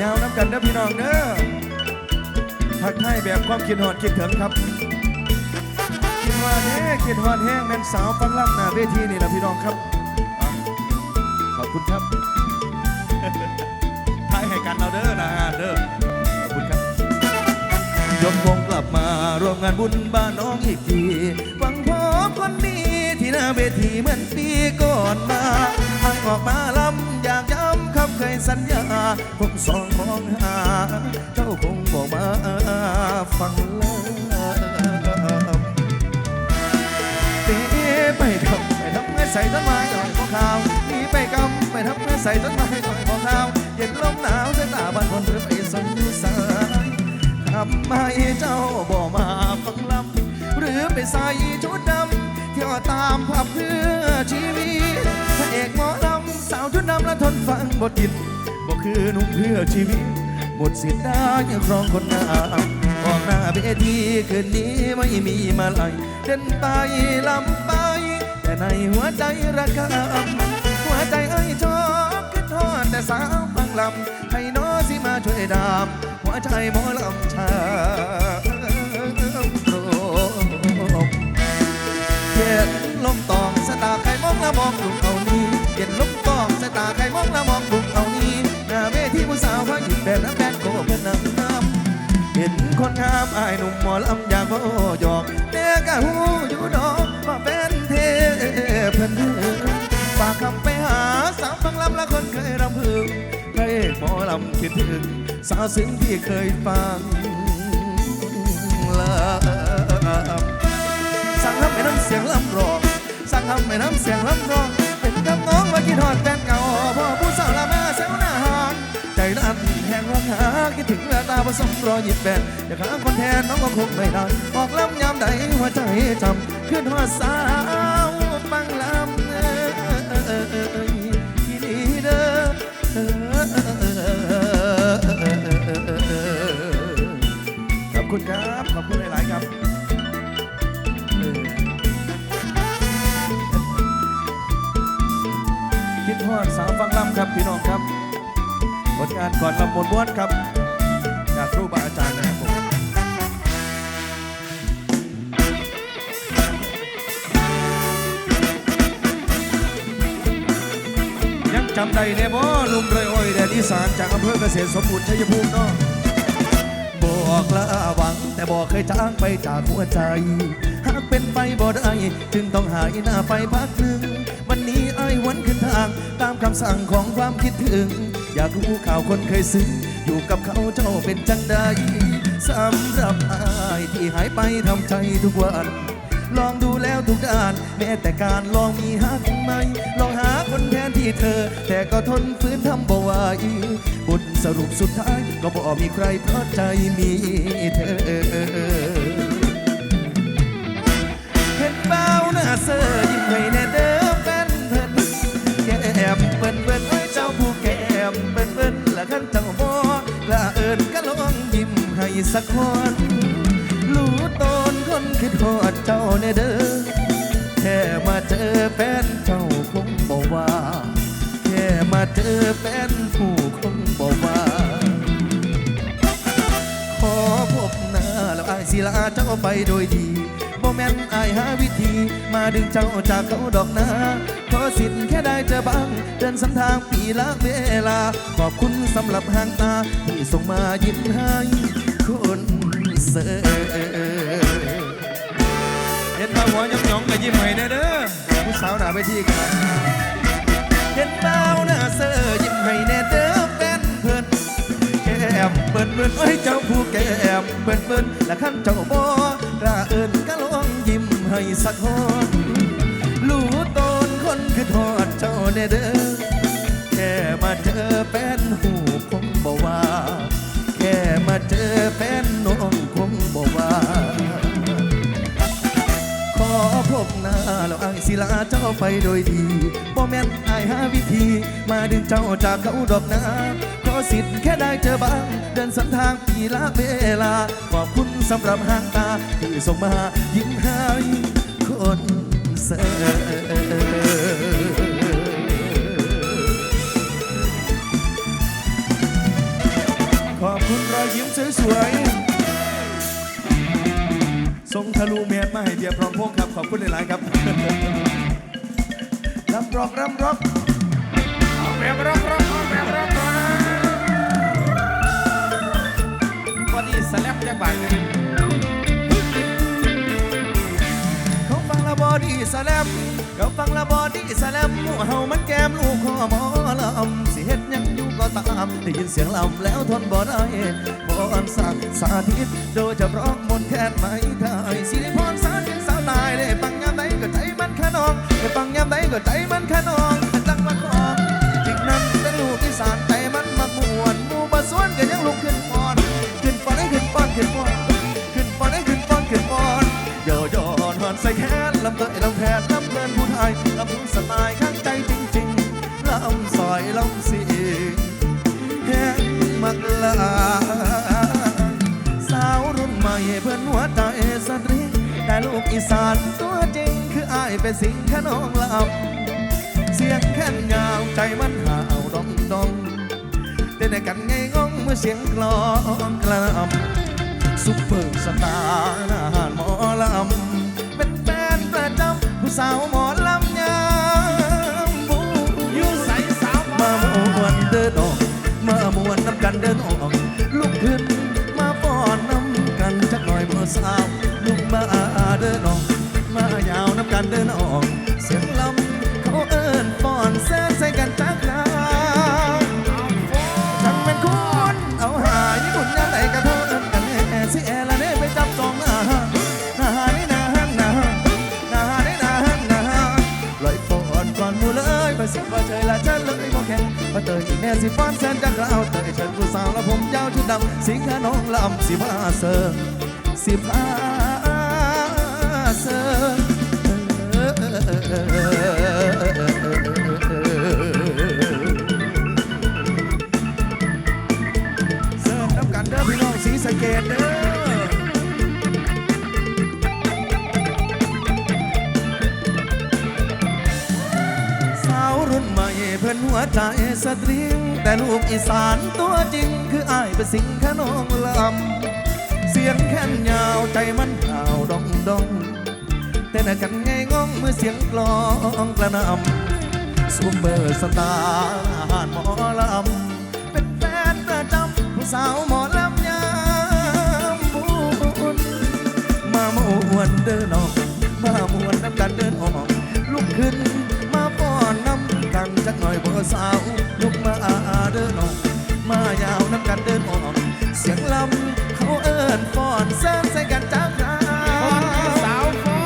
ยาวน้ำกันเด้อพี่น้องเด้อทักให้แบบความคิดหอดคิดถึงครับคิดว่าแท้คิดหอดแห้งแม่นสาวฟังล่ำหน้าเวทีนี่แหละพี่น้องครับอะขอบคุณครับทายให้กันเอาเด้อนะเด้อขอบคุณครับยกวงกลับมาร่วมงานบุญบ้านน้องอีกทีหวังพบคนดีที่หน้าเวทีเหมือนปีก่อนมาอังออกมาลำอยากย้ำคำ เคยสัญญาผมสองมองหา เจ้าคงบอกมาฟังแล้วเตะไปทำไปทำเงินใส่ต้นไม้หน่อยพอข่าวนีไปกำไปทำเงินใส่ต้นไม้หน่อยพอข่าวเย็นลมหนาวสายตาบ้านคนหรือไปสงสารทำไมเจ้าบ่มาฟังลำหรือไปใส่ชุดดำเที่ยวตามผับเพื่อ และทนฟังบทจิตบ่คือนุ่มเพื่อชีวิตหมดสิทธิ์ได้ครองคนงามออกหน้าเวทีคืนนี้ไม่มีมาลัยเดินไปลำไป แต่ในหัวใจระกำหัวใจไอ้ชอบคิดทอดแต่สาวฟังลำให้น้อสิมาช่วยดาม หัวใจหมอลำชาโปรเย็นลมตองสตาใครมองละมองลุกเอา ย็นลมตองสายตาใครมองละมองลุกเอานี้หน้าเวทีผู้สาวพายิ้มแบบน้ำแดงโกเพื่อนน้ำน้ำเห็นคนงามอายหนุ่มหมอลำอยากบ่หยอกเนื้อกะหูอยู่ดอกว่าเป็นเทพเพิ่นฝากคำไปหาสาวฟังลำและคนเคยรำพึงพระเอกหมอลำคิดถึงสาวซึ้งที่เคยฟังลำสั่งทำให้น้ำเสียงลำร้องสั่งทำให้น้ำเสียงลำร้อง เป็นคำน้องว่าคิดทอดแฟนเก่าพ่อผู้สาวละมาแซวหน้าหานใจนั้นแห่งรักหาคิดถึงแววตาผสมรอยหยิบแบนอยากหาคนแทนน้องก็คงไม่ได้ออกลำยามใดหัวใจจำขึ้นหัวสาวฟังลำที่นี่เด้อขอบคุณครับ ขอบคุณหลาย ๆ ครับาวฟังลำครับพี่น้องครับ ผลงานก่อนลำบนบ้วนครับจากครูบาอาจารย์นะครับผมยังจำได้เนี่ยบ่ลุงเลยอ้อยแดนอีสานจากอำเภอเกษตรสมบูรณ์ชัยภูมิเนาะบอกละหวัง แต่บอกเคยจางไปจากหัวใจ เป็นไปบ่ได้จึงต้องหายหน้าไปพักหนึ่ง วันนี้ไอ้ายวันขึ้นทาง ตามคำสั่งของความคิดถึง อยากรู้ข่าวคนเคยซึ้งอยู่กับเขาเจ้าเป็นจังใดสำหรับไอ้ายที่หายไปทำใจทุกวันลองดูแล้วทุกด้าน แม้แต่การลองมีหักไหมลองหาคนแทนที่เธอ แต่ก็ทนฝืนทำบ่ไหวบทสรุปสุดท้าย ก็บ่มีใครเพราะใจมีเธอ ยิ้สักคนรู้ตนคนคิดฮอดเจ้าแน่เด้อแค่มาเจอแฟนเจ้าคงบอกว่า แค่มาเจอแฟนผู้คงบอกว่า ขอพบหน้าแล้วอายศิลาเจ้าไปโดยดีบ่แม่นอายหาวิธี มาดึงเจ้าจากเขาดอกนาขอสิทธิ์แค่ได้เจอบ้าง เดินสันทางปีละเวลา ขอบคุณสำหรับหางตา ที่ส่งมายิ้มให้ คนเสิร์เห็นมาหัวหยองๆก็ยิ้มให้แน่เด้อผู้สาวหน้าไปที่กันเห็นเบ้าหน้าเซอร์ยิ้มให้แน่เด้อแฟนเพิ่นแก้มเปิ้นเปิ้นไว้เจ้าผู้แก้มเปิ้นเปิ้นและขั้นเจ้าบ่กล้าเอินก็ลองยิ้มให้สักคนรู้ตนคนคือทอดเจ้าแน่เด้อแค่มาเจอ สิลาเจ้าไปโดยดีบ่แม่นอายหาวิธี มาดึงเจ้าจากเขาดอกนาขอสิทธิ์แค่ได้เจอบ้าง เดินสันทางปีละเวลา ขอบคุณสำหรับหางตาที่ส่งมายิ้มให้คนเสิร์อยยิ้มสวยๆ ส่งทะลุเมียนมาให้เบียร์พร้อมพงษ์ครับ ขอบคุณหลาย ๆ ครับรำร็อกรำร็อกแบบรักรักแบบรักรักวันนี้สแลปจังหวัดเขาฟังและบอดี้สแลมเขาฟังและบอดี้สแลมหมู่เฮามันแก้มลูกคอหมอลำสิเฮ็ดยังอยู่ก็ตามได้ยินเสียงลำแล้วทนบ่ได้ รสั่งสาธิต โดยเฉพาะมนแคนไม้ไทยสิริพรสาธิตสาวตายได้ฟังยามใดก็ใจมันขนองได้ฟังยามใดก็ใจมันขนองจังมาของจริงนั้นเป็นลูกอีสานใจมันมักม่วนหมู่บ่สวนก็ยังลุกขึ้นฟอนขึ้นฟอนให้ขึ้นฟ้อนขึ้นฟอนขึ้นฟอนให้ขึ้นฟ้อนขึ้นฟอนโยโย่นอนใส่แขนลำเตยลำแพนลำเพลินผู้ไทยลำพูสไตล์ข้างใจจริงๆลำซอยลำสีแห้งมักลา เพื่อนหัวใจสตรีแต่ลูกอีสานตัวจริงคืออายเป็นสิ่งขนองลำเสียงแค่นยาวใจมันห่าวดองดองเต้นกันไงงงเมื่อเสียงกลองกลำซุปเปอร์สตาร์อาหารหมอลำเป็นแฟนประจำผู้สาวหมอลำยามบูอยู่ใสสาวมามวนเดินออกมามวนน้ำกันเดินออก สาวลุกมาเดินออก มายาวน้ำกันเดินออก เสียงลำเขาเอิ้นป้อนแซ่ใส่กันจักราวฉันเป็นคนเอาหาญี่ปุ่นยังไงกระโทษกันแน่สิแอละเน่ไปจับจองหน้าหน้านี่นาฮันนาหน้านี่นาฮันนาลอยฟอนก่อนมูเลยไปสิว่าเฉยละฉันเลยบอกแข่งมาเตยอีกแน่สิฟ้อนแสนจักรเอาเตยฉันผู้สาวและผมยาวชุดดำสิงห์น้องลำสิพาเสอ สิพาเสอเสิร์ฟน้ำกันเด้อพี่น้องสีสะเกดเด้อสาวรุ่นใหม่เพื่อนหัวใจสตริง แต่ลูกอีสานตัวจริง คืออายเป็นสิงขนองลำ สียงแค้นยาวใจมันข่าวดองดองแต่นกันไงงองเมื่อเสียงกลองกระหนำซูเปอร์สตาร์หารหมอลำเป็นแฟนประจำผู้สาวหมอลำยามบุญมามาอวนเดินออก มามวนน้ำกันเดินออกลุกขึ้นมาป้อนน้ำกันจักหน่อยเบ่สาวลุกมาเดินออก มายาวน้ำกันเดินออก เสียงลำ เอิ้นฟ้อนเส้นใส่กันจากราสาวฟ้อ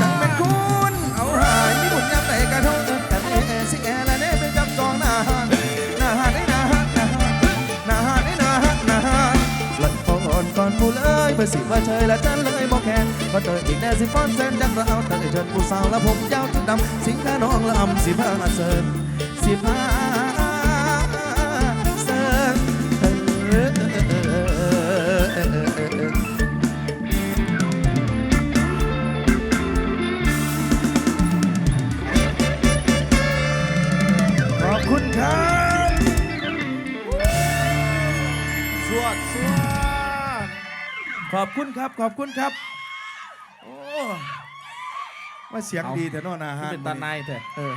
จังเป็นคุณเอาหายญี่ปุ่นยามไหนกระทงกันเอสิแอละเน่ไปจับจองนาหานนาหานหน้นาหานนาหานน้าหานหน้าหานนาหานหลังก่อนก่อนผู้เลยไปสิว่าเชยละจันเลยบอกแข่งพอเตยอีกแน่สิฟอนเส้นจังเราเตยเชิญผู้สาวและผมยาวจุดดำสิงห์น้องละอำสิพาเสิร์สิพา ขอบคุณครับ ขอบคุณครับ โอ้ว่าเสียงดีแต่นอนอาหารเป็นตาในเถอะ เออ